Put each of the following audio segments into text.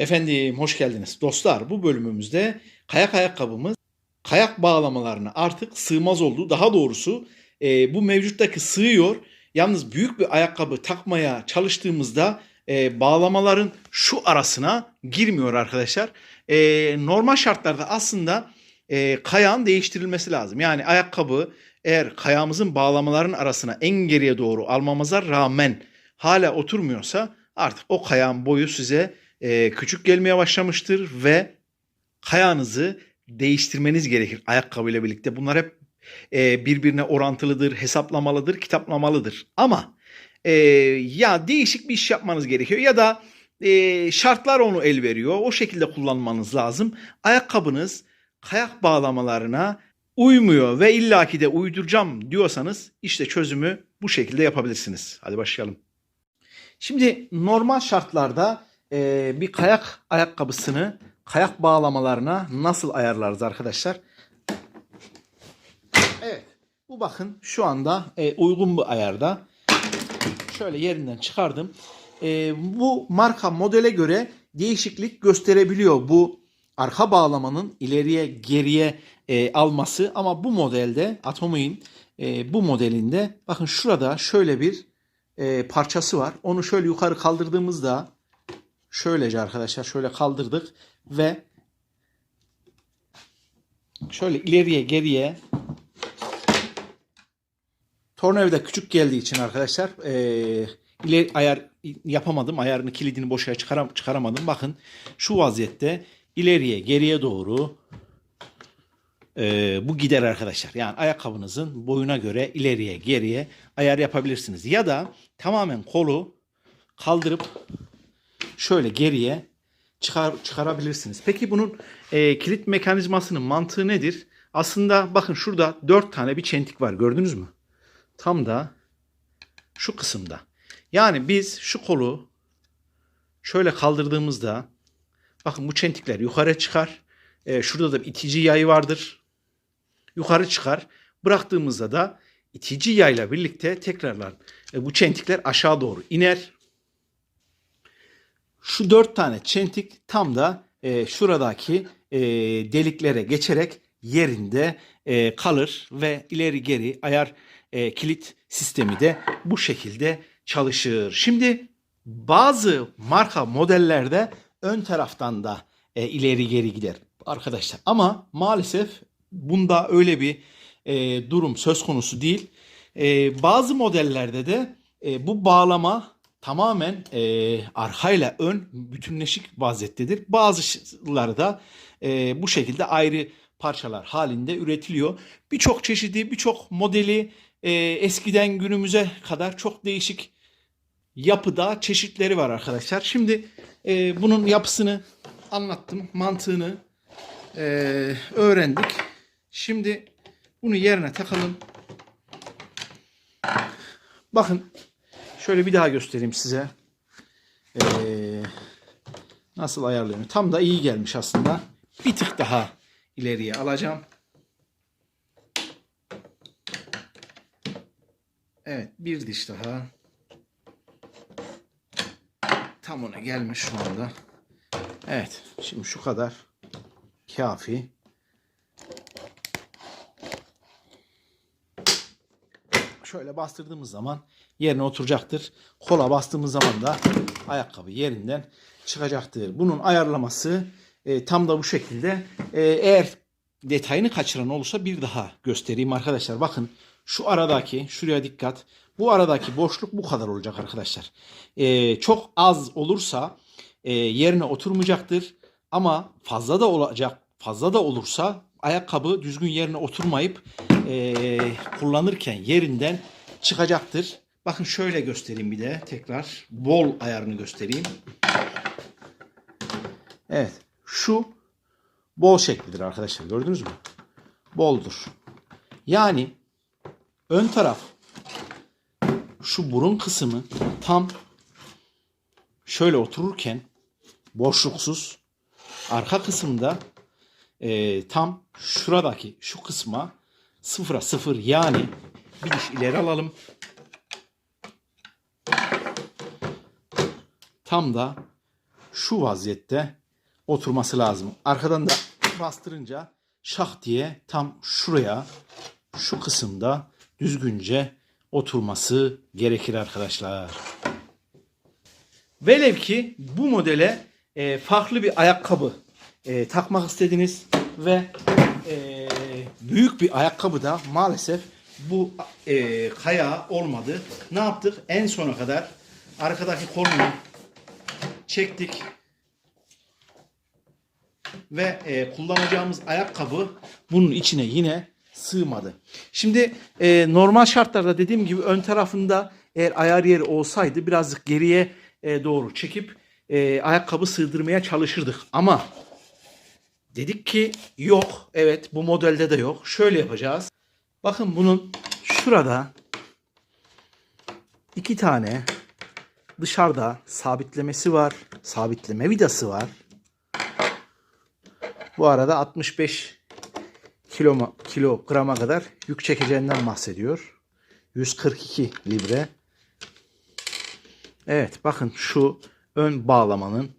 Efendim hoş geldiniz. Dostlar bu bölümümüzde kayak ayakkabımız kayak bağlamalarına artık sığmaz oldu. Daha doğrusu e, bu mevcuttaki sığıyor. Yalnız büyük bir ayakkabı takmaya çalıştığımızda e, bağlamaların şu arasına girmiyor arkadaşlar. E, normal şartlarda aslında e, kayağın değiştirilmesi lazım. Yani ayakkabı eğer kayağımızın bağlamaların arasına en geriye doğru almamıza rağmen hala oturmuyorsa artık o kayağın boyu size e, küçük gelmeye başlamıştır ve kayağınızı değiştirmeniz gerekir ayakkabıyla birlikte. Bunlar hep e, birbirine orantılıdır, hesaplamalıdır, kitaplamalıdır. Ama e, ya değişik bir iş yapmanız gerekiyor ya da e, şartlar onu el veriyor. O şekilde kullanmanız lazım. Ayakkabınız kayak bağlamalarına uymuyor ve illaki de uyduracağım diyorsanız işte çözümü bu şekilde yapabilirsiniz. Hadi başlayalım. Şimdi normal şartlarda e, bir kayak ayakkabısını kayak bağlamalarına nasıl ayarlarız arkadaşlar? Evet. Bu bakın şu anda e, uygun bir ayarda. Şöyle yerinden çıkardım. E, bu marka modele göre değişiklik gösterebiliyor bu arka bağlamanın ileriye geriye e, alması ama bu modelde Atomik'in e, bu modelinde bakın şurada şöyle bir e, parçası var. Onu şöyle yukarı kaldırdığımızda şöylece arkadaşlar şöyle kaldırdık ve şöyle ileriye geriye tornavida küçük geldiği için arkadaşlar e, ileri ayar yapamadım. Ayarını kilidini boşaya çıkaram, çıkaramadım. Bakın şu vaziyette ileriye geriye doğru e, bu gider arkadaşlar. Yani ayakkabınızın boyuna göre ileriye geriye ayar yapabilirsiniz. Ya da tamamen kolu kaldırıp şöyle geriye çıkar, çıkarabilirsiniz. Peki bunun e, kilit mekanizmasının mantığı nedir? Aslında bakın şurada dört tane bir çentik var gördünüz mü? Tam da şu kısımda. Yani biz şu kolu şöyle kaldırdığımızda bakın bu çentikler yukarı çıkar. E, şurada da bir itici yay vardır. Yukarı çıkar. Bıraktığımızda da itici yayla birlikte tekrarlar e, bu çentikler aşağı doğru iner. Şu dört tane çentik tam da e, şuradaki e, deliklere geçerek yerinde e, kalır ve ileri geri ayar e, kilit sistemi de bu şekilde çalışır. Şimdi bazı marka modellerde ön taraftan da e, ileri geri gider arkadaşlar. Ama maalesef bunda öyle bir e, durum söz konusu değil. E, bazı modellerde de e, bu bağlama tamamen e, arkayla ön bütünleşik vaziyettedir. Bazıları da e, bu şekilde ayrı parçalar halinde üretiliyor. Birçok çeşidi, birçok modeli e, eskiden günümüze kadar çok değişik yapıda çeşitleri var arkadaşlar. Şimdi e, bunun yapısını anlattım, mantığını e, öğrendik. Şimdi bunu yerine takalım. Bakın şöyle bir daha göstereyim size. Ee, nasıl ayarlıyorum. Tam da iyi gelmiş aslında. Bir tık daha ileriye alacağım. Evet bir diş daha. Tam ona gelmiş şu anda. Evet şimdi şu kadar kafi. Şöyle bastırdığımız zaman yerine oturacaktır. Kola bastığımız zaman da ayakkabı yerinden çıkacaktır. Bunun ayarlaması e, tam da bu şekilde. E, eğer detayını kaçıran olursa bir daha göstereyim arkadaşlar. Bakın şu aradaki şuraya dikkat. Bu aradaki boşluk bu kadar olacak arkadaşlar. E, çok az olursa e, yerine oturmayacaktır. Ama fazla da olacak. Fazla da olursa ayakkabı düzgün yerine oturmayıp e, kullanırken yerinden çıkacaktır. Bakın şöyle göstereyim bir de tekrar. Bol ayarını göstereyim. Evet. Şu bol şeklidir arkadaşlar. Gördünüz mü? Boldur. Yani ön taraf şu burun kısmı tam şöyle otururken boşluksuz arka kısımda e, tam şuradaki şu kısma sıfıra sıfır yani bir diş ileri alalım. Tam da şu vaziyette oturması lazım. Arkadan da bastırınca şah diye tam şuraya şu kısımda düzgünce oturması gerekir arkadaşlar. Velev ki bu modele e, farklı bir ayakkabı e, takmak istediniz ve e, büyük bir ayakkabı da maalesef bu e, kaya olmadı. Ne yaptık? En sona kadar arkadaki kolunu çektik ve e, kullanacağımız ayakkabı bunun içine yine sığmadı. Şimdi e, normal şartlarda dediğim gibi ön tarafında eğer ayar yeri olsaydı birazcık geriye e, doğru çekip e, ayakkabı sığdırmaya çalışırdık. Ama dedik ki yok. Evet bu modelde de yok. Şöyle yapacağız. Bakın bunun şurada iki tane dışarıda sabitlemesi var. Sabitleme vidası var. Bu arada 65 kilo, kilograma kadar yük çekeceğinden bahsediyor. 142 libre. Evet bakın şu ön bağlamanın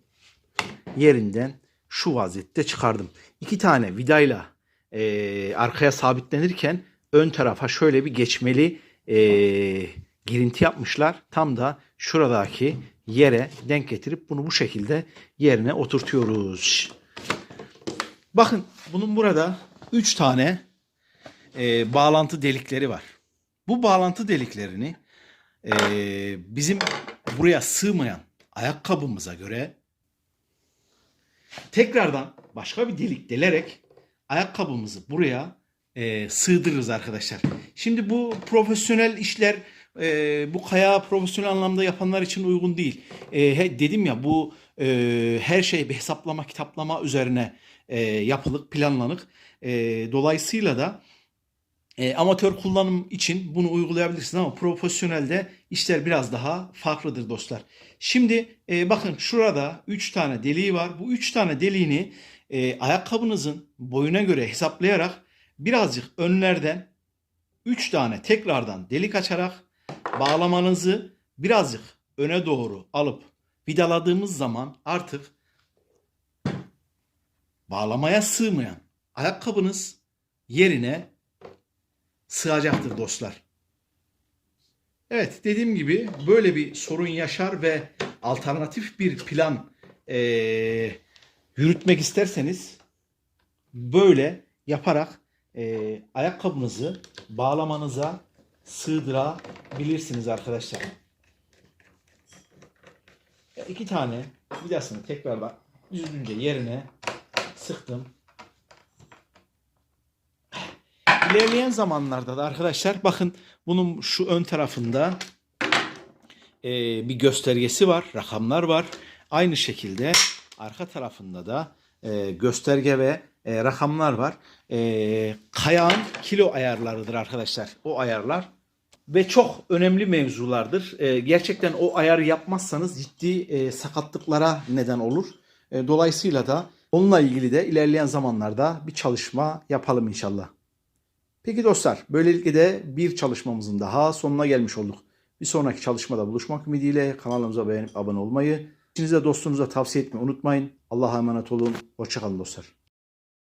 yerinden şu vaziyette çıkardım. İki tane vidayla e, arkaya sabitlenirken ön tarafa şöyle bir geçmeli e, girinti yapmışlar. Tam da şuradaki yere denk getirip bunu bu şekilde yerine oturtuyoruz. Bakın bunun burada 3 tane e, bağlantı delikleri var. Bu bağlantı deliklerini e, bizim buraya sığmayan ayakkabımıza göre tekrardan başka bir delik delerek ayakkabımızı buraya e, sığdırırız arkadaşlar. Şimdi bu profesyonel işler e, bu kaya profesyonel anlamda yapanlar için uygun değil. E, he- dedim ya bu e, her şey hesaplama kitaplama üzerine e, yapılık planlanık. E, dolayısıyla da e, amatör kullanım için bunu uygulayabilirsiniz ama profesyonelde işler biraz daha farklıdır dostlar. Şimdi e, bakın şurada 3 tane deliği var. Bu 3 tane deliğini e, ayakkabınızın boyuna göre hesaplayarak birazcık önlerden 3 tane tekrardan delik açarak bağlamanızı birazcık öne doğru alıp vidaladığımız zaman artık bağlamaya sığmayan ayakkabınız yerine sığacaktır dostlar. Evet dediğim gibi böyle bir sorun yaşar ve alternatif bir plan eee, yürütmek isterseniz böyle yaparak eee, ayakkabınızı bağlamanıza sığdırabilirsiniz arkadaşlar. İki tane vidasını tekrardan düzgünce yerine sıktım. İlerleyen zamanlarda da arkadaşlar bakın bunun şu ön tarafında e, bir göstergesi var, rakamlar var. Aynı şekilde arka tarafında da e, gösterge ve e, rakamlar var. E, kayağın kilo ayarlarıdır arkadaşlar. O ayarlar ve çok önemli mevzulardır. E, gerçekten o ayarı yapmazsanız ciddi e, sakatlıklara neden olur. E, dolayısıyla da onunla ilgili de ilerleyen zamanlarda bir çalışma yapalım inşallah. Peki dostlar, böylelikle de bir çalışmamızın daha sonuna gelmiş olduk. Bir sonraki çalışmada buluşmak ümidiyle kanalımıza beğenip abone olmayı, içinize dostunuza tavsiye etmeyi unutmayın. Allah'a emanet olun. Hoşçakalın dostlar.